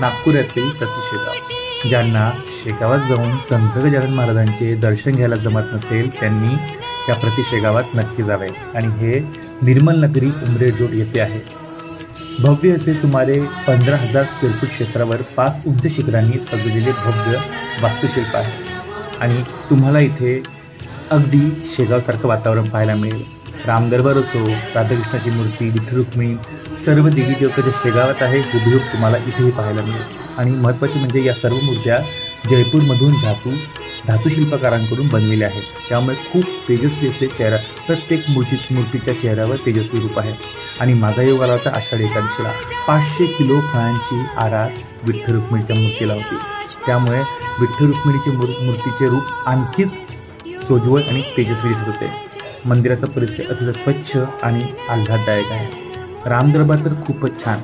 नागपूर येथील शेगाव ज्यांना शेगावात जाऊन संत गजानन महाराजांचे दर्शन घ्यायला जमत नसेल त्यांनी त्या प्रतिशेगावात नक्की जावे. आणि हे निर्मल नगरी उमरेड रोड येथे आहे. भव्य असे सुमारे पंधरा हजार स्क्वेअर फूट क्षेत्रावर पाच उंच शिखरांनी सजवलेले भव्य वास्तुशिल्प आहे. आणि तुम्हाला इथे अगदी शेगावसारखं वातावरण पाहायला मिळेल. रामदरबार असो राधाकृष्णाची मूर्ती विठ्ठल रुक्मिणी सर्व देवी देवता जे शेगावात आहे. हुबेहूब तुम्हाला इथेही पाहायला मिळेल. आणि महत्त्वाचे म्हणजे या सर्व मूर्त्या जयपूरमधून धातू धातुशिल्पकारांकडून बनलेल्या आहेत. त्यामुळे खूप तेजस्वी असे चेहरा प्रत्येक मूर्ती मूर्तीच्या चेहऱ्यावर तेजस्वी रूप आहे. आणि माझा योग आला होता आषाढी एकादशीला. पाचशे किलो फळांची आरास विठ्ठल रुक्मिणीच्या मूर्तीला होती. त्यामुळे विठ्ठल रुक्मिणीचे मूर मूर्तीचे रूप आणखीच सोज्वळ आणि तेजस्वी दिसत होते. मंदिराचा परिसर अतिशय स्वच्छ आणि आल्हाददायक आहे. रामदरबार तर खूपच छान.